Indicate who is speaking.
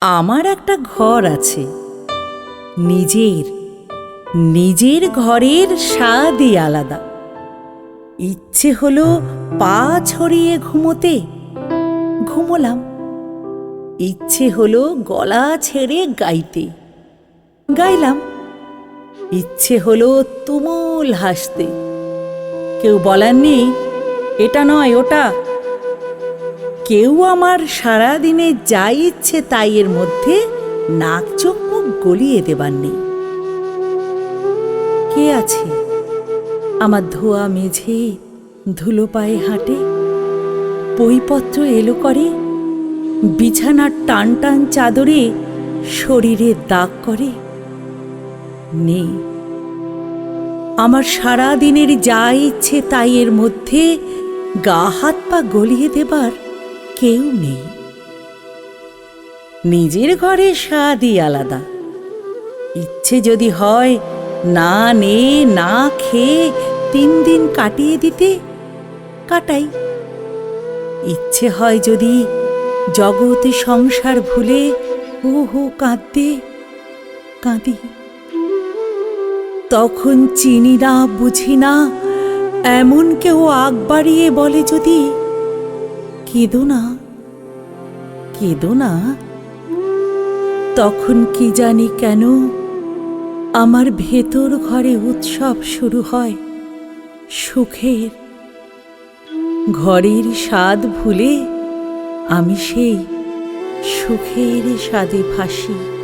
Speaker 1: আমার একটা ঘর আছে। নিজের নিজের ঘরের স্বাদই আলাদা। ইচ্ছে হলো পা ছড়িয়ে ঘুমোতে। ঘুমোলাম। ইচ্ছে হলো গলা ছেড়ে গাইতে। গাইলাম। ইচ্ছে হলো তুমুল হাসতে। কেউ বলার নেই এটা নয়, ওটা কেউ আমার সারা দিনে যাই ইচ্ছে তাই এর মধ্যে নাক চোখ মুখ গলিয়ে দেবার নেই। কে আছে? আমার ধোয়া মেঝে, ধুলো পায়ে হাঁটে, বইপত্র এলো করে, বিছানার টান টান চাদরে শরীরে দাগ করে? নেই। আমার সারা দিনের যা ইচ্ছে তাই এর মধ্যে গা হাত পা গলিয়ে দেবার কেউ নেই। নিজের ঘরে স্বাদই আলাদা। ইচ্ছে যদি হয়, না নে, না খেয়ে তিন দিন কাটিয়ে দিতে কাটাই। ইচ্ছে হয় যদি জগতে সংসার ভুলে হু হু কাঁদতে কাঁদি। তখন চিনি না, বুঝি না, এমন কেউ আগ বাড়িয়ে বলে যদি কেঁদো না কেঁদো না। তখন কি জানি কেন আমার ভেতর ঘরে উৎসব শুরু হয় সুখের। ঘরের স্বাদ ভুলে আমি সেই সুখের স্বাদে ভাসি।